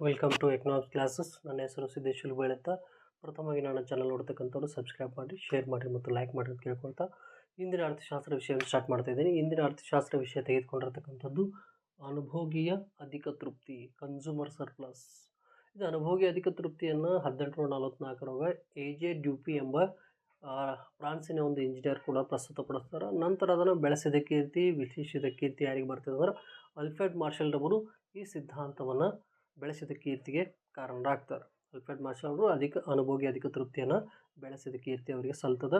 Welcome to economics classes ನನ್ನ ಹೆಸರು ಸಿದ್ದೇಶ್ವರ ಅಂತ. ಪ್ರಥಮವಾಗಿ ನನ್ನ ಚಾನಲ್ ನೋಡ್ತಕ್ಕಂಥವ್ರು ಸಬ್ಸ್ಕ್ರೈಬ್ ಮಾಡಿ ಶೇರ್ ಮಾಡಿ ಮತ್ತು ಲೈಕ್ ಮಾಡಿ ಅಂತ ಕೇಳ್ಕೊಳ್ತಾ ಇಂದಿನ ಅರ್ಥಶಾಸ್ತ್ರ ವಿಷಯವನ್ನು ಸ್ಟಾರ್ಟ್ ಮಾಡ್ತಾ ಇದ್ದೀನಿ. ಇಂದಿನ ಅರ್ಥಶಾಸ್ತ್ರ ವಿಷಯ ತೆಗೆದುಕೊಂಡಿರತಕ್ಕಂಥದ್ದು ಅನುಭೋಗಿಯ ಅಧಿಕ ತೃಪ್ತಿ ಕನ್ಸ್ಯೂಮರ್ ಸರ್ಪ್ಲಸ್ ಇದು ಅನುಭೋಗಿ ಅಧಿಕ ತೃಪ್ತಿಯನ್ನು ಹದಿನೆಂಟುನೂರ ನಲವತ್ತ್ನಾಲ್ಕರೊಳಗೆ ಎ ಜೆ ಡ್ಯೂಪಿ ಎಂಬ ಫ್ರಾನ್ಸಿನ ಒಂದು ಇಂಜಿನಿಯರ್ ಕೂಡ ಪ್ರಸ್ತುತಪಡಿಸ್ತಾರೆ ನಂತರ ಅದನ್ನು ಬೆಳೆಸಿದ ಕೀರ್ತಿ, ವಿಶ್ಲೇಷಿಸಿದ ಕೀರ್ತಿ ಯಾರಿಗೆ ಬರ್ತದೆ ಅಂದ್ರೆ ಅಲ್ಫ್ರೆಡ್ ಮಾರ್ಷಲ್ ರವರು ಈ ಸಿದ್ಧಾಂತವನ್ನು ಬೆಳೆಸಿದ ಕೀರ್ತಿಗೆ ಕಾರಣರಾಗ್ತಾರೆ ಅಲ್ಫ್ರೆಡ್ ಮಾರ್ಷಲ್ ಅವರು ಅಧಿಕ ಅನುಭೋಗಿ, ಅಧಿಕ ತೃಪ್ತಿಯನ್ನು ಬೆಳೆಸಿದ ಕೀರ್ತಿ ಅವರಿಗೆ ಸಲ್ತದ.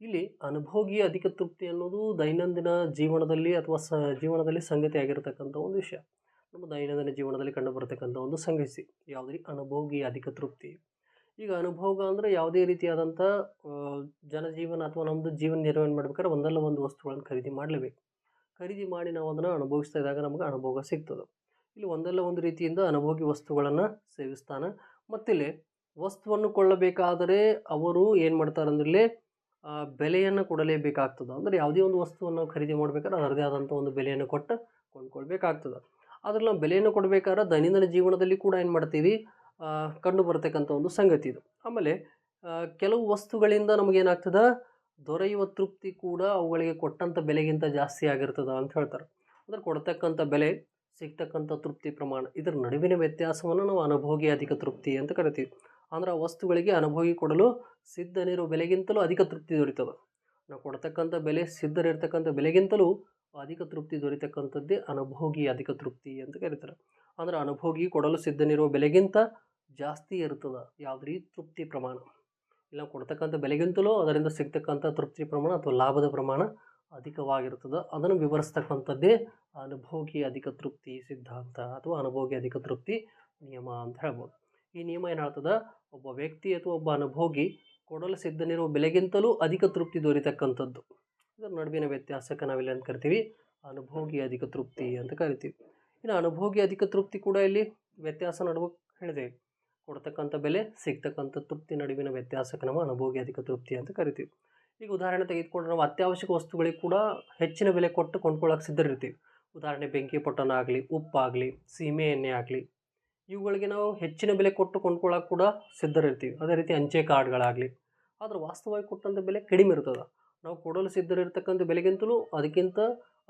ಇಲ್ಲಿ ಅನುಭೋಗಿ, ಅಧಿಕ ತೃಪ್ತಿ ಅನ್ನೋದು ದೈನಂದಿನ ಜೀವನದಲ್ಲಿ ಅಥವಾ ಸ, ಜೀವನದಲ್ಲಿ ಸಂಗತಿ ಆಗಿರತಕ್ಕಂಥ ಒಂದು ವಿಷಯ. ನಮ್ಮ ದೈನಂದಿನ ಜೀವನದಲ್ಲಿ ಕಂಡುಬರತಕ್ಕಂಥ ಒಂದು ಸಂಗತಿ. ಯಾವುದೇ ಅನುಭೋಗಿ, ಅಧಿಕ ತೃಪ್ತಿ. ಈಗ ಅನುಭೋಗ ಅಂದರೆ ಯಾವುದೇ ರೀತಿಯಾದಂಥ ಜನಜೀವನ ಅಥವಾ ನಮ್ಮದು ಜೀವನ ನಿರ್ವಹಣೆ ಮಾಡ್ಬೇಕಾದ್ರೆ ಒಂದಲ್ಲ ಒಂದು ವಸ್ತುಗಳನ್ನು ಖರೀದಿ ಮಾಡಲೇಬೇಕು. ಖರೀದಿ ಮಾಡಿ ನಾವು ಅದನ್ನು ಅನುಭವಿಸ್ತಾ ಇದ್ದಾಗ ನಮಗೆ ಅನುಭೋಗ ಸಿಗ್ತದೆ. ಇಲ್ಲಿ ಒಂದಲ್ಲ ಒಂದು ರೀತಿಯಿಂದ ಅನುಭೋಗಿ ವಸ್ತುಗಳನ್ನು ಸೇವಿಸ್ತಾನೆ. ಮತ್ತಿಲ್ಲಿ ವಸ್ತುವನ್ನು ಕೊಳ್ಳಬೇಕಾದರೆ ಅವರು ಏನು ಮಾಡ್ತಾರೆ ಅಂದ್ರೆ ಆ, ಬೆಲೆಯನ್ನು ಕೊಡಲೇಬೇಕಾಗ್ತದೆ. ಅಂದರೆ ಯಾವುದೇ ಒಂದು ವಸ್ತುವನ್ನು ಖರೀದಿ ಮಾಡ್ಬೇಕಾದ್ರೆ ಅದರದೇ ಆದಂಥ ಒಂದು ಬೆಲೆಯನ್ನು ಕೊಟ್ಟು ಕೊಂಡ್ಕೊಳ್ಬೇಕಾಗ್ತದೆ. ಅದ್ರಲ್ಲಿ ನಾವು ಬೆಲೆಯನ್ನು ಕೊಡಬೇಕಾದ್ರೆ ದೈನಂದಿನ ಜೀವನದಲ್ಲಿ ಕೂಡ ಏನು ಮಾಡ್ತೀವಿ ಕಂಡು ಒಂದು ಸಂಗತಿ ಇದು. ಆಮೇಲೆ ಕೆಲವು ವಸ್ತುಗಳಿಂದ ನಮಗೇನಾಗ್ತದೆ ದೊರೆಯುವ ತೃಪ್ತಿ ಕೂಡ ಅವುಗಳಿಗೆ ಕೊಟ್ಟಂಥ ಬೆಲೆಗಿಂತ ಜಾಸ್ತಿ ಆಗಿರ್ತದೆ ಅಂತ ಹೇಳ್ತಾರೆ. ಅಂದರೆ ಕೊಡ್ತಕ್ಕಂಥ ಬೆಲೆ ಸಿಗ್ತಕ್ಕಂಥ ತೃಪ್ತಿ ಪ್ರಮಾಣ. ಇದರ ನಡುವಿನ ವ್ಯತ್ಯಾಸವನ್ನು ನಾವು ಅನುಭೋಗಿ ಅಧಿಕ ತೃಪ್ತಿ ಅಂತ ಕರಿತೀವಿ. ಅಂದ್ರೆ ವಸ್ತುಗಳಿಗೆ ಅನುಭೋಗಿ ಕೊಡಲು ಸಿದ್ಧನಿರೋ ಬೆಲೆಗಿಂತಲೂ ಅಧಿಕ ತೃಪ್ತಿ ದೊರೀತದೆ. ನಾವು ಕೊಡ್ತಕ್ಕಂಥ ಬೆಲೆ ಸಿದ್ಧರಿರ್ತಕ್ಕಂಥ ಬೆಲೆಗಿಂತಲೂ ಅಧಿಕ ತೃಪ್ತಿ ದೊರೀತಕ್ಕಂಥದ್ದೇ ಅನುಭೋಗಿ ಅಧಿಕ ತೃಪ್ತಿ ಅಂತ ಕರೀತಾರೆ. ಅಂದ್ರೆ ಅನುಭೋಗಿ ಕೊಡಲು ಸಿದ್ಧನಿರುವ ಬೆಲೆಗಿಂತ ಜಾಸ್ತಿ ಇರ್ತದೆ ಯಾವುದ್ರಿ? ತೃಪ್ತಿ ಪ್ರಮಾಣ. ಇಲ್ಲ, ಕೊಡ್ತಕ್ಕಂಥ ಬೆಲೆಗಿಂತಲೂ ಅದರಿಂದ ಸಿಗ್ತಕ್ಕಂಥ ತೃಪ್ತಿ ಪ್ರಮಾಣ ಅಥವಾ ಲಾಭದ ಪ್ರಮಾಣ ಅಧಿಕವಾಗಿರ್ತದೆ ಅದನ್ನು ವಿವರಿಸ್ತಕ್ಕಂಥದ್ದೇ ಅನುಭೋಗಿ ಅಧಿಕ ತೃಪ್ತಿ, ಸಿದ್ಧಾಂತ ಅಥವಾ ಅನುಭೋಗಿ ಅಧಿಕ ತೃಪ್ತಿ ನಿಯಮ ಅಂತ ಹೇಳ್ಬೋದು. ಈ ನಿಯಮ ಏನು ಒಬ್ಬ ವ್ಯಕ್ತಿ ಅಥವಾ ಒಬ್ಬ ಅನುಭೋಗಿ ಕೊಡಲು ಸಿದ್ಧನಿರುವ ಬೆಲೆಗಿಂತಲೂ ಅಧಿಕ ತೃಪ್ತಿ ದೊರೀತಕ್ಕಂಥದ್ದು. ಇದರ ನಡುವಿನ ವ್ಯತ್ಯಾಸಕ್ಕೆ ನಾವಿಲ್ಲಿ ಅಂತ ಕರಿತೀವಿ. ಅನುಭೋಗಿ ಅಧಿಕ ತೃಪ್ತಿ ಅಂತ ಕರಿತೀವಿ. ಇನ್ನು ಅನುಭೋಗಿ ಅಧಿಕ ತೃಪ್ತಿ ಕೂಡ ಇಲ್ಲಿ ವ್ಯತ್ಯಾಸ ನಡುವೆ ಹೇಳಿದೆ. ಕೊಡ್ತಕ್ಕಂಥ ಬೆಲೆ, ಸಿಗ್ತಕ್ಕಂಥ ತೃಪ್ತಿ ನಡುವಿನ ವ್ಯತ್ಯಾಸಕ್ಕೆ ನಾವು ಅನುಭೋಗಿ ಅಧಿಕ ತೃಪ್ತಿ ಅಂತ ಕರಿತೀವಿ. ಈಗ ಉದಾಹರಣೆ ತೆಗೆದುಕೊಂಡ್ರೆ ನಾವು ಅತ್ಯಾವಶ್ಯಕ ವಸ್ತುಗಳಿಗೆ ಕೂಡ ಹೆಚ್ಚಿನ ಬೆಲೆ ಕೊಟ್ಟು ಕೊಂಡ್ಕೊಳ್ಳೋಕೆ ಸಿದ್ಧರಿರ್ತೀವಿ. ಉದಾಹರಣೆ ಬೆಂಕಿ ಪೊಟ್ಟಣ ಆಗಲಿ ಉಪ್ಪಾಗಲಿ, ಸೀಮೆ ಎಣ್ಣೆ ಆಗಲಿ, ಇವುಗಳಿಗೆ ನಾವು ಹೆಚ್ಚಿನ ಬೆಲೆ ಕೊಟ್ಟು ಕೊಂಡ್ಕೊಳ್ಳೋಕೆ ಕೂಡ ಸಿದ್ಧರಿರ್ತೀವಿ. ಅದೇ ರೀತಿ ಅಂಚೆ ಕಾರ್ಡ್ಗಳಾಗಲಿ ಆದರೆ ವಾಸ್ತವವಾಗಿ ಕೊಟ್ಟಂಥ ಬೆಲೆ ಕಡಿಮೆ ಇರ್ತದೆ. ನಾವು ಕೊಡಲು ಸಿದ್ಧರಿರ್ತಕ್ಕಂಥ ಬೆಲೆಗಿಂತಲೂ ಅದಕ್ಕಿಂತ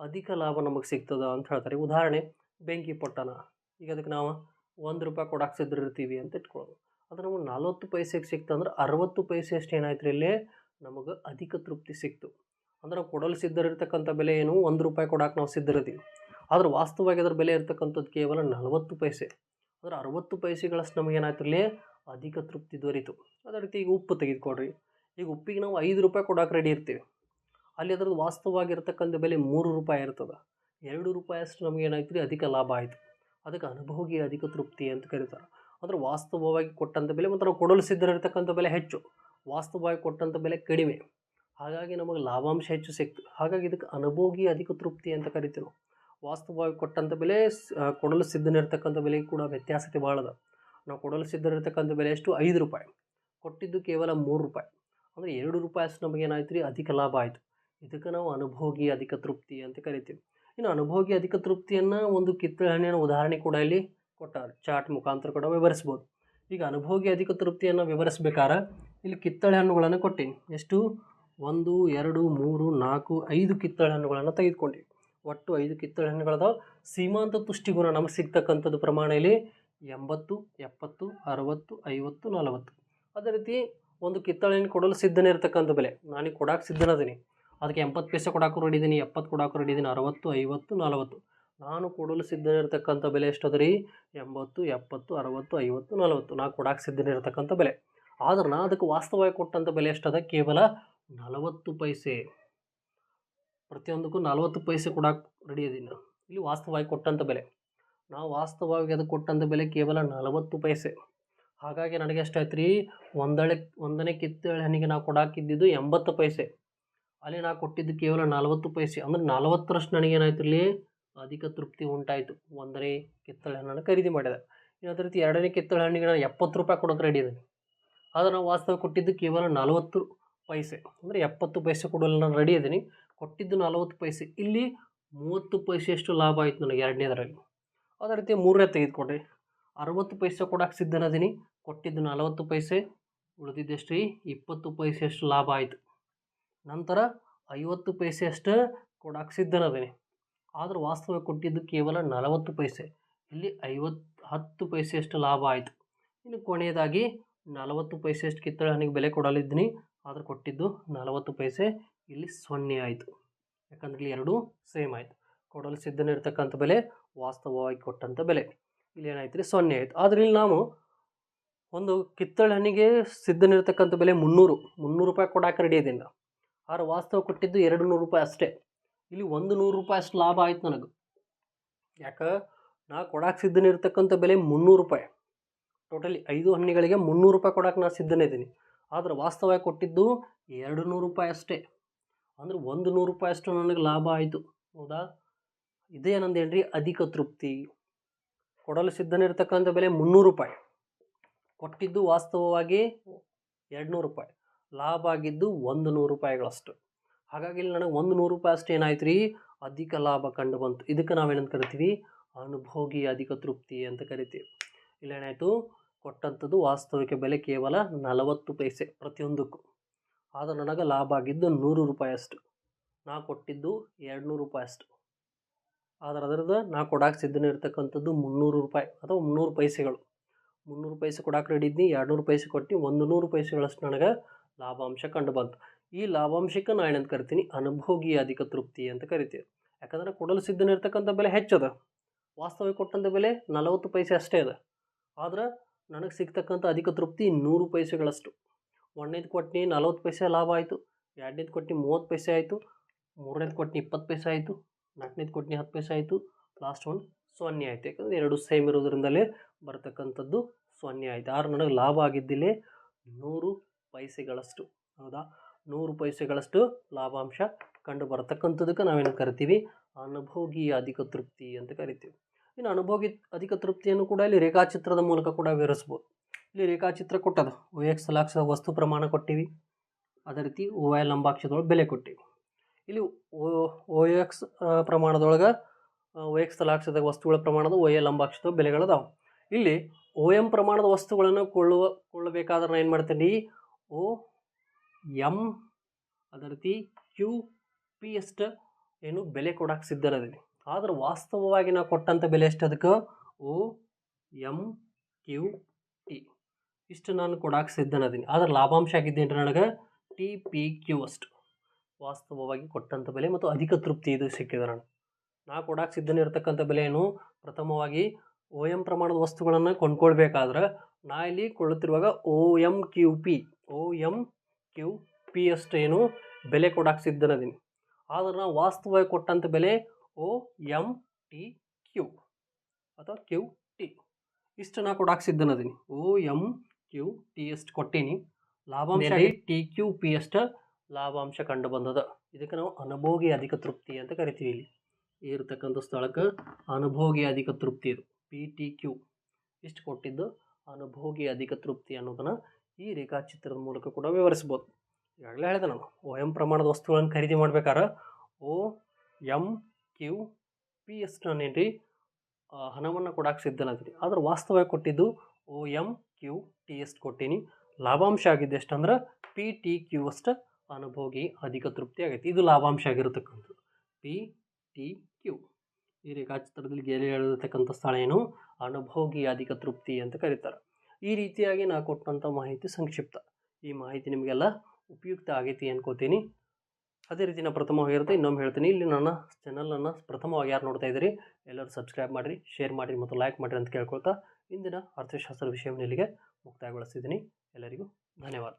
ಅಧಿಕ ಲಾಭ ನಮಗೆ ಸಿಗ್ತದೆ ಅಂತ ಹೇಳ್ತಾರೆ. ಉದಾಹರಣೆ, ಬೆಂಕಿ ಪೊಟ್ಟಣ ಈಗ ಅದಕ್ಕೆ ನಾವು ಒಂದು ರೂಪಾಯಿ ಕೊಡಕ್ಕೆ ಸಿದ್ಧರಿರ್ತೀವಿ ಅಂತ ಇಟ್ಕೊಳ್ಳೋದು. ಅದು ನಮಗೆ ನಲ್ವತ್ತು ಪೈಸೆಗೆ ಸಿಕ್ತಂದ್ರೆ ಅರವತ್ತು ಪೈಸೆ ಅಷ್ಟು ಏನಾಯ್ತು ರೀ ಇಲ್ಲಿ? ನಮಗೆ ಅಧಿಕ ತೃಪ್ತಿ ಸಿಕ್ತು. ಅಂದ್ರೆ ಕೊಡಲು ಸಿದ್ಧರಿರ್ತಕ್ಕಂಥ ಬೆಲೆ ಏನು? ಒಂದು ರೂಪಾಯಿ ಕೊಡಕ್ಕೆ ನಾವು ಸಿದ್ಧರಿದ್ದೀವಿ. ಆದ್ರೆ ವಾಸ್ತವವಾಗಿ ಅದರ ಬೆಲೆ ಇರತಕ್ಕಂಥದ್ದು ಕೇವಲ ನಲವತ್ತು ಪೈಸೆ. ಅಂದ್ರೆ ಅರವತ್ತು ಪೈಸೆಗಳಷ್ಟು ನಮಗೇನಾಯ್ತು ಇಲ್ಲಿ? ಅಧಿಕ ತೃಪ್ತಿ ದೊರೀತು. ಅದೇ ರೀತಿ ಈಗ ಉಪ್ಪು ತೆಗೆದುಕೊಡ್ರಿ ಈಗ ಉಪ್ಪಿಗೆ ನಾವು ಐದು ರೂಪಾಯಿ ಕೊಡಕ್ಕೆ ರೆಡಿ ಇರ್ತೀವಿ. ಅಲ್ಲಿ ಅದ್ರದ್ದು ವಾಸ್ತವವಾಗಿರ್ತಕ್ಕಂಥ ಬೆಲೆ ಮೂರು ರೂಪಾಯಿ ಇರ್ತದೆ. ಎರಡು ರೂಪಾಯಿ ಅಷ್ಟು ಏನಾಯ್ತು ರೀ ಅಧಿಕ ಲಾಭ ಆಯಿತು. ಅದಕ್ಕೆ ಅನುಭೋಗಿ ಅಧಿಕ ತೃಪ್ತಿ ಅಂತ ಕರೀತಾರೆ. ಅಂದರೆ ವಾಸ್ತವವಾಗಿ ಕೊಟ್ಟಂಥ ಬೆಲೆ ಮತ್ತು ನಾವು ಕೊಡಲು ಸಿದ್ಧರಿರ್ತಕ್ಕಂಥ ಬೆಲೆ ಹೆಚ್ಚು. ವಾಸ್ತವವಾಗಿ ಕೊಟ್ಟಂಥ ಬೆಲೆ ಕಡಿಮೆ. ಹಾಗಾಗಿ ನಮಗೆ ಲಾಭಾಂಶ ಹೆಚ್ಚು ಸಿಕ್ತು. ಹಾಗಾಗಿ ಇದಕ್ಕೆ ಅನುಭೋಗಿ ಅಧಿಕ ತೃಪ್ತಿ ಅಂತ ಕರಿತೀವಿ ವಾಸ್ತವವಾಗಿ ಕೊಟ್ಟಂಥ ಬೆಲೆ ಕೊಡಲು ಸಿದ್ಧನಿರ್ತಕ್ಕಂಥ ಬೆಲೆ ಕೂಡ ವ್ಯತ್ಯಾಸತೆ ಭಾಳ ಅದ ನಾವು ಕೊಡಲು ಸಿದ್ಧನಿರ್ತಕ್ಕಂಥ ಬೆಲೆ ಎಷ್ಟು? ಐದು ರೂಪಾಯಿ. ಕೊಟ್ಟಿದ್ದು ಕೇವಲ ಮೂರು ರೂಪಾಯಿ. ಅಂದರೆ ಎರಡು ರೂಪಾಯಿ ಅಷ್ಟು ನಮಗೇನಾಯ್ತು ರೀ? ಅಧಿಕ ಲಾಭ ಆಯಿತು. ಇದಕ್ಕೆ ನಾವು ಅನುಭೋಗಿ ಅಧಿಕ ತೃಪ್ತಿ ಅಂತ ಕರಿತೀವಿ. ಇನ್ನು ಅನುಭೋಗಿ ಅಧಿಕ ತೃಪ್ತಿಯನ್ನು ಒಂದು ಕಿತ್ತಳೆ ಹಣ್ಣಿನ ಉದಾಹರಣೆ ಕೂಡ ಇಲ್ಲಿ ಕೊಟ್ಟಾರೆ. ಚಾಟ್ ಮುಖಾಂತರ ಕೂಡ ವಿವರಿಸ್ಬೋದು. ಈಗ ಅನುಭೋಗಿ ಅಧಿಕ ತೃಪ್ತಿಯನ್ನು ವಿವರಿಸ್ಬೇಕಾದ್ರೆ ಇಲ್ಲಿ ಕಿತ್ತಳೆ ಹಣ್ಣುಗಳನ್ನು ಕೊಟ್ಟೀನಿ. ಎಷ್ಟು? ಒಂದು, ಎರಡು, ಮೂರು, ನಾಲ್ಕು, ಐದು ಕಿತ್ತಳೆ ಹಣ್ಣುಗಳನ್ನು ತೆಗೆದುಕೊಂಡೆ. ಒಟ್ಟು ಐದು ಕಿತ್ತಳೆ ಹಣ್ಣುಗಳದಾವ. ಸೀಮಾಂತ ತುಷ್ಟಿಗುಣ ನಮಗೆ ಸಿಗ್ತಕ್ಕಂಥದ್ದು ಪ್ರಮಾಣ ಇಲ್ಲಿ ಎಂಬತ್ತು, ಎಪ್ಪತ್ತು, ಅರವತ್ತು, ಐವತ್ತು, ನಲವತ್ತು. ಅದೇ ರೀತಿ ಒಂದು ಕಿತ್ತಳೆ ಹಣ್ಣು ಕೊಡಲು ಸಿದ್ಧನೇ ಇರತಕ್ಕಂಥ ಬೆಲೆ. ನಾನು ಕೊಡಕ್ಕೆ ಸಿದ್ಧನದೀನಿ ಅದಕ್ಕೆ ಎಂಬತ್ತು ಪೈಸೆ ಕೊಡಾಕು ರೆಡಿದ್ದೀನಿ ಎಪ್ಪತ್ತು ಕೊಡಕ್ಕೆ ರೆಡಿದ್ದೀನಿ ಅರವತ್ತು, ಐವತ್ತು, ನಲವತ್ತು. ನಾನು ಕೊಡಲು ಸಿದ್ಧನೇ ಇರತಕ್ಕಂಥ ಬೆಲೆ ಎಷ್ಟದ ರೀ ಎಂಬತ್ತು, ಎಪ್ಪತ್ತು, ಅರವತ್ತು, ಐವತ್ತು, ನಲವತ್ತು. ನಾ ಕೊಡಕ್ಕೆ ಸಿದ್ಧನಿರ್ತಕ್ಕಂಥ ಬೆಲೆ. ಆದ್ರೆ ನಾ ಅದಕ್ಕೆ ವಾಸ್ತವವಾಗಿ ಕೊಟ್ಟಂಥ ಬೆಲೆ ಎಷ್ಟದ ಕೇವಲ ನಲವತ್ತು ಪೈಸೆ. ಪ್ರತಿಯೊಂದಕ್ಕೂ ನಲವತ್ತು ಪೈಸೆ ಕೊಡಕ್ಕೆ ರೆಡಿ ಇದೀನಿ ಇಲ್ಲಿ ವಾಸ್ತವವಾಗಿ ಕೊಟ್ಟಂಥ ಬೆಲೆ. ನಾವು ವಾಸ್ತವವಾಗಿ ಅದಕ್ಕೆ ಕೊಟ್ಟಂಥ ಬೆಲೆ ಕೇವಲ ನಲವತ್ತು ಪೈಸೆ. ಹಾಗಾಗಿ ನನಗೆ ಎಷ್ಟಾಯ್ತು ರೀ ಒಂದಳೆ, ಒಂದನೇ ಕಿತ್ತಳೆ ಹಣ್ಣಿಗೆ ನಾವು ಕೊಡಾಕಿದ್ದಿದ್ದು ಎಂಬತ್ತು ಪೈಸೆ. ಅಲ್ಲಿ ನಾ ಕೊಟ್ಟಿದ್ದು ಕೇವಲ ನಲವತ್ತು ಪೈಸೆ. ಅಂದರೆ ನಲವತ್ತರಷ್ಟು ನನಗೇನಾಯ್ತು ಇಲ್ಲಿ? ಅಧಿಕ ತೃಪ್ತಿ ಉಂಟಾಯಿತು. ಒಂದನೇ ಕಿತ್ತಳೆ ಹಣ್ಣನ್ನು ಖರೀದಿ ಮಾಡಿದೆ. ಇನ್ನೊಂದು ರೀತಿ ಎರಡನೇ ಕಿತ್ತಳೆ ಹಣ್ಣಿಗೆ ನಾನು ಎಪ್ಪತ್ತು ರೂಪಾಯಿ ಕೊಡೋಕೆ ರೆಡಿ ಇದ್ದೀನಿ ಆದರೆ ನಾವು ವಾಸ್ತವ ಕೊಟ್ಟಿದ್ದು ಕೇವಲ ನಲವತ್ತು ಪೈಸೆ. ಅಂದರೆ ಎಪ್ಪತ್ತು ಪೈಸೆ ಕೊಡಲು ನಾನು ರೆಡಿ ಇದ್ದೀನಿ. ಕೊಟ್ಟಿದ್ದು ನಲವತ್ತು ಪೈಸೆ. ಇಲ್ಲಿ ಮೂವತ್ತು ಪೈಸೆಯಷ್ಟು ಲಾಭ ಆಯಿತು ನನಗೆ ಎರಡನೇದರಲ್ಲಿ. ಅದೇ ರೀತಿ ಮೂರನೇ ತೆಗೆದುಕೊಂಡ್ರಿ ಅರವತ್ತು ಪೈಸೆ ಕೊಡಕ್ಕೆ ಸಿದ್ಧನದೀನಿ. ಕೊಟ್ಟಿದ್ದು ನಲವತ್ತು ಪೈಸೆ, ಉಳಿದಿದ್ದೆಷ್ಟು ಇಪ್ಪತ್ತು ಪೈಸೆಯಷ್ಟು ಲಾಭ ಆಯಿತು. ನಂತರ ಐವತ್ತು ಪೈಸೆಯಷ್ಟು ಕೊಡಕ್ಕೆ ಸಿದ್ಧನದೀನಿ. ಆದರೂ ವಾಸ್ತವ ಕೊಟ್ಟಿದ್ದು ಕೇವಲ ನಲವತ್ತು ಪೈಸೆ. ಇಲ್ಲಿ ಐವತ್ತು, ಹತ್ತು ಪೈಸೆಯಷ್ಟು ಲಾಭ ಆಯಿತು. ಇನ್ನು ಕೊನೆಯದಾಗಿ ನಲವತ್ತು ಪೈಸೆ ಎಷ್ಟು ಕಿತ್ತಳೆ ಹಣ್ಣಿಗೆ ಬೆಲೆ ಕೊಡಲಿದ್ದೀನಿ, ಆದ್ರೆ ಕೊಟ್ಟಿದ್ದು ನಲವತ್ತು ಪೈಸೆ, ಇಲ್ಲಿ ಸೊನ್ನೆ ಆಯಿತು. ಯಾಕಂದ್ರೆ ಇಲ್ಲಿ ಎರಡೂ ಸೇಮ್ ಆಯಿತು. ಕೊಡಲು ಸಿದ್ಧನಿರ್ತಕ್ಕಂಥ ಬೆಲೆ, ವಾಸ್ತವವಾಗಿ ಕೊಟ್ಟಂಥ ಬೆಲೆ. ಇಲ್ಲಿ ಏನಾಯ್ತು ರೀ ಸೊನ್ನೆ ಆಯಿತು. ಆದರೆ ಇಲ್ಲಿ ನಾವು ಒಂದು ಕಿತ್ತಳೆ ಹಣ್ಣಿಗೆ ಸಿದ್ಧನಿರ್ತಕ್ಕಂಥ ಬೆಲೆ ಮುನ್ನೂರು ಮುನ್ನೂರು ರೂಪಾಯಿ ಕೊಡಕ್ಕೆ ರೆಡಿ ಇದ್ದೀನಿ. ಆದ್ರೆ ವಾಸ್ತವ ಕೊಟ್ಟಿದ್ದು ಎರಡು ನೂರು ರೂಪಾಯಿ ಅಷ್ಟೇ. ಇಲ್ಲಿ ಒಂದು ನೂರು ರೂಪಾಯಿ ಅಷ್ಟು ಲಾಭ ಆಯ್ತು ನನಗೆ. ಯಾಕೆ? ನಾ ಕೊಡಕ್ಕೆ ಸಿದ್ಧನಿರ್ತಕ್ಕಂಥ ಬೆಲೆ ಮುನ್ನೂರು ರೂಪಾಯಿ. ಟೋಟಲಿ ಐದು ಹಣ್ಣಿಗಳಿಗೆ ಮುನ್ನೂರು ರೂಪಾಯಿ ಕೊಡಕ್ಕೆ ನಾನು ಸಿದ್ಧನೇ ಇದ್ದೀನಿ. ಆದರೆ ವಾಸ್ತವವಾಗಿ ಕೊಟ್ಟಿದ್ದು ಎರಡು ನೂರು ರೂಪಾಯಿ ಅಷ್ಟೇ. ಅಂದ್ರೆ ಒಂದು ನೂರು ರೂಪಾಯಿ ಅಷ್ಟು ನನಗೆ ಲಾಭ ಆಯಿತು. ಹೌದಾ? ಇದೇ ಏನಂದೇನ್ರಿ ಅಧಿಕ ತೃಪ್ತಿ. ಕೊಡಲು ಸಿದ್ಧನಿರ್ತಕ್ಕಂಥ ಬೆಲೆ ಮುನ್ನೂರು ರೂಪಾಯಿ. ಕೊಟ್ಟಿದ್ದು ವಾಸ್ತವವಾಗಿ ಎರಡು ನೂರು ರೂಪಾಯಿ. ಲಾಭ ಆಗಿದ್ದು ಒಂದು ನೂರು ರೂಪಾಯಿಗಳಷ್ಟು. ಹಾಗಾಗಿ ಇಲ್ಲಿ ನನಗೆ ಒಂದು ನೂರು ರೂಪಾಯಿ ಅಷ್ಟು ಏನಾಯ್ತು ರೀ ಅಧಿಕ ಲಾಭ ಕಂಡು ಬಂತು. ಇದಕ್ಕೆ ನಾವೇನಂತ ಕರಿತೀವಿ? ಅನುಭೋಗಿ ಅಧಿಕ ತೃಪ್ತಿ ಅಂತ ಕರಿತೀವಿ. ಇಲ್ಲೇನಾಯಿತು ಕೊಟ್ಟಂಥದ್ದು ವಾಸ್ತವಿಕ ಬೆಲೆ ಕೇವಲ ನಲವತ್ತು ಪೈಸೆ ಪ್ರತಿಯೊಂದಕ್ಕೂ. ಆದ್ರೆ ನನಗೆ ಲಾಭ ಆಗಿದ್ದು ನೂರು ರೂಪಾಯಿ ಅಷ್ಟು ನಾ ಕೊಟ್ಟಿದ್ದು ಎರಡು ರೂಪಾಯಿ ಅಷ್ಟು ಆದರೆ ಅದರದ್ದು ನಾ ಕೊಡಕ್ಕೆ ಸಿದ್ಧನಿರ್ತಕ್ಕಂಥದ್ದು ಮುನ್ನೂರು ರೂಪಾಯಿ ಅಥವಾ ಮುನ್ನೂರು ಪೈಸೆಗಳು. ಮುನ್ನೂರು ಪೈಸೆ ಕೊಡಕ್ಕೆ ರೆಡಿ ಇದ್ದೀನಿ ನೂರು ಪೈಸೆ ಕೊಟ್ಟು ಒಂದು ನೂರು ಪೈಸೆಗಳಷ್ಟು ನನಗೆ ಲಾಭಾಂಶ ಕಂಡು ಬಂತು. ಈ ಲಾಭಾಂಶಕ್ಕೆ ನಾನು ಏನಂತ ಕರಿತೀನಿ? ಅನುಭೋಗಿ ಅಧಿಕ ತೃಪ್ತಿ ಅಂತ ಕರಿತೀವಿ. ಯಾಕಂದರೆ ಕೊಡಲು ಸಿದ್ಧನಿರ್ತಕ್ಕಂಥ ಬೆಲೆ ಹೆಚ್ಚದ. ವಾಸ್ತವಿಕ ಕೊಟ್ಟಂಥ ಬೆಲೆ ನಲವತ್ತು ಪೈಸೆ ಅಷ್ಟೇ ಅದ. ಆದ್ರೆ ನನಗೆ ಸಿಗ್ತಕ್ಕಂಥ ಅಧಿಕ ತೃಪ್ತಿ ನೂರು ಪೈಸೆಗಳಷ್ಟು. ಒಂದನೇದು ಕೊಟ್ಟು ನಲವತ್ತು ಪೈಸೆ ಲಾಭ ಆಯಿತು, ಎರಡನೇದು ಕೊಟ್ಟು ಮೂವತ್ತು ಪೈಸೆ ಆಯಿತು, ಮೂರನೇದು ಕೊಟ್ಟು ಇಪ್ಪತ್ತು ಪೈಸೆ ಆಯಿತು, ನಾಲ್ಕನೇದು ಕೊಟ್ಟು ಹತ್ತು ಪೈಸೆ ಆಯಿತು, ಲಾಸ್ಟ್ ಒಂದು ಸೊನ್ನೆ ಆಯಿತು. ಯಾಕಂದರೆ ಎರಡು ಸೇಮ್ ಇರೋದ್ರಿಂದಲೇ ಬರ್ತಕ್ಕಂಥದ್ದು ಸೊನ್ನೆ ಆಯಿತು. ಆದ್ರೆ ನನಗೆ ಲಾಭ ಆಗಿದ್ದಿಲ್ಲೇ ನೂರು ಪೈಸೆಗಳಷ್ಟು, ಹೌದಾ? ನೂರು ಪೈಸೆಗಳಷ್ಟು ಲಾಭಾಂಶ ಕಂಡು ಬರ್ತಕ್ಕಂಥದ್ದಕ್ಕೆ ನಾವೇನು ಕರಿತೀವಿ? ಅನುಭೋಗಿ ಅಧಿಕ ತೃಪ್ತಿ ಅಂತ ಕರಿತೀವಿ. ಇನ್ನು ಅನುಭೋಗಿ ಅಧಿಕ ತೃಪ್ತಿಯನ್ನು ಕೂಡ ಇಲ್ಲಿ ರೇಖಾಚಿತ್ರದ ಮೂಲಕ ಕೂಡ ವಿವರಿಸ್ಬೋದು ಇಲ್ಲಿ ರೇಖಾಚಿತ್ರ ಕೊಟ್ಟದ ಓ ಎಕ್ಸ್ ಸಲಾಕ್ಷದ ವಸ್ತು ಪ್ರಮಾಣ ಕೊಟ್ಟಿವಿ. ಅದೇ ರೀತಿ ಓ ಎಲ್ ಲಂಬಾಕ್ಷದೊಳಗೆ ಬೆಲೆ ಕೊಟ್ಟಿವಿ. ಇಲ್ಲಿ ಓ ಓ ಎಕ್ಸ್ ಪ್ರಮಾಣದೊಳಗೆ ಓ ಎಕ್ಸ್ ವಸ್ತುಗಳ ಪ್ರಮಾಣದ ಓ ಎಲ್ ಲಂಬಾಕ್ಷದ ಬೆಲೆಗಳದಾವೆ. ಇಲ್ಲಿ ಓ ಎಂ ಪ್ರಮಾಣದ ವಸ್ತುಗಳನ್ನು ಕೊಳ್ಳುವ, ಕೊಳ್ಳಬೇಕಾದ್ರೆ ನಾನು ಏನು ಮಾಡ್ತೀನಿ? ಓ ಎಂ, ಅದೇ ರೀತಿ ಕ್ಯೂ ಪಿ ಎಷ್ಟು ಏನು ಬೆಲೆ ಕೊಡೋಕೆ ಸಿದ್ಧರದೀನಿ ಆದ್ರೆ ವಾಸ್ತವವಾಗಿ ನಾವು ಕೊಟ್ಟಂಥ ಬೆಲೆ ಎಷ್ಟು ಅದಕ್ಕೆ? O M Q, T. ಇಷ್ಟು ನಾನು ಕೊಡಕ್ಕೆ ಸಿದ್ಧನದೀನಿ. ಆದ್ರೆ ಲಾಭಾಂಶ ಆಗಿದ್ದೇನೆ ನನಗೆ? ಟಿ, ಪಿ, ಕ್ಯೂ ಅಷ್ಟು. ವಾಸ್ತವವಾಗಿ ಕೊಟ್ಟಂಥ ಬೆಲೆ ಮತ್ತು ಅಧಿಕ ತೃಪ್ತಿ ಇದು ಸಿಕ್ಕಿದೆ ನಾನು ನಾ ಕೊಡಕ್ಕೆ ಸಿದ್ಧನಿರ್ತಕ್ಕಂಥ ಬೆಲೆ ಏನು? ಪ್ರಥಮವಾಗಿ ಓ ಎಂ ಪ್ರಮಾಣದ ವಸ್ತುಗಳನ್ನು ಕೊಂಡ್ಕೊಳ್ಬೇಕಾದ್ರೆ ನಾ ಇಲ್ಲಿ ಕೊಳ್ಳುತ್ತಿರುವಾಗ O M Q P. O M Q P ಅಷ್ಟು ಏನು ಬೆಲೆ ಕೊಡಕ್ಕೆ ಸಿದ್ಧನದೀನಿ. ಆದ್ರೆ ನಾವು ವಾಸ್ತವವಾಗಿ ಕೊಟ್ಟಂಥ ಬೆಲೆ ಓ ಎಂ ಟಿ ಕ್ಯೂ ಅಥವಾ ಕ್ಯೂ ಟಿ ಇಷ್ಟು ನಾ ಕೊಡಕ್ಕೆ ಅದೀನಿ. ಓ ಎಂ ಕ್ಯೂ ಟಿ ಎಷ್ಟು ಕೊಟ್ಟೀನಿ. ಲಾಭಾಂಶ ಟಿ ಕ್ಯೂ ಪಿ ಎಷ್ಟು ಲಾಭಾಂಶ ಕಂಡು ಬಂದದ. ಇದಕ್ಕೆ ನಾವು ಅನುಭೋಗಿ ಅಧಿಕ ತೃಪ್ತಿ ಅಂತ ಕರಿತೀವಿ ಇಲ್ಲಿ. ಇರತಕ್ಕಂಥ ಸ್ಥಳಕ್ಕೆ ಅನುಭೋಗಿ ಅಧಿಕ ತೃಪ್ತಿ ಇದು. ಪಿ ಟಿ ಕ್ಯೂ ಇಷ್ಟು ಕೊಟ್ಟಿದ್ದು ಅನುಭೋಗಿ ಅಧಿಕ ತೃಪ್ತಿ ಅನ್ನೋದನ್ನು ಈ ರೇಖಾಚಿತ್ರದ ಮೂಲಕ ಕೂಡ ವಿವರಿಸ್ಬೋದು. ಈಗಾಗಲೇ ಹೇಳಿದೆ ನಾನು. ಓ ಎಂ ಪ್ರಮಾಣದ ವಸ್ತುಗಳನ್ನು ಖರೀದಿ ಮಾಡ್ಬೇಕಾದ್ರೆ ಓ ಎಂ ಕ್ಯೂ ಪಿ ಏನು ರೀ ಹಣವನ್ನು ಕೊಡಕ್ಕೆ ಸಿದ್ಧನಾಗ್ತೀನಿ ಆದರೆ ವಾಸ್ತವವಾಗಿ ಕೊಟ್ಟಿದ್ದು O M Q T S ಕೊಟ್ಟೀನಿ. ಲಾಭಾಂಶ ಆಗಿದ್ದು ಎಷ್ಟಂದ್ರೆ ಪಿ ಟಿ ಕ್ಯೂ ಅಷ್ಟು ಅನುಭೋಗಿ ಅಧಿಕ ತೃಪ್ತಿ ಆಗೈತಿ. ಇದು ಲಾಭಾಂಶ ಆಗಿರತಕ್ಕಂಥದ್ದು. P T Q. ಈ ರೇಖಾಚಿತ್ರದಲ್ಲಿ ಗೆರೆ ಹೇಳಿರ್ತಕ್ಕಂಥ ಸ್ಥಳ ಏನು? ಅನುಭೋಗಿ ಅಧಿಕ ತೃಪ್ತಿ ಅಂತ ಕರೀತಾರೆ. ಈ ರೀತಿಯಾಗಿ ನಾ ಕೊಟ್ಟಂಥ ಮಾಹಿತಿ ಸಂಕ್ಷಿಪ್ತ. ಈ ಮಾಹಿತಿ ನಿಮಗೆಲ್ಲ ಉಪಯುಕ್ತ ಆಗೈತಿ ಅನ್ಕೋತೀನಿ. ಅದೇ ರೀತಿ ನಾನು ಪ್ರಥಮವಾಗಿರುತ್ತೆ ಇನ್ನೊಮ್ಮೆ ಹೇಳ್ತೀನಿ. ಇಲ್ಲಿ ನನ್ನ ಚಾನಲನ್ನು ಪ್ರಥಮವಾಗಿ ಯಾರು ನೋಡ್ತಾ ಇದ್ದೀರಿ, ಎಲ್ಲರೂ ಸಬ್ಸ್ಕ್ರೈಬ್ ಮಾಡಿರಿ ಶೇರ್ ಮಾಡಿರಿ ಮತ್ತು ಲೈಕ್ ಮಾಡಿರಿ ಅಂತ ಕೇಳ್ಕೊಳ್ತಾ ಇಂದಿನ ಅರ್ಥಶಾಸ್ತ್ರ ವಿಷಯವನ್ನು ಇಲ್ಲಿಗೆ ಮುಕ್ತಾಯಗೊಳಿಸ್ತಿದ್ದೀನಿ. ಎಲ್ಲರಿಗೂ ಧನ್ಯವಾದ.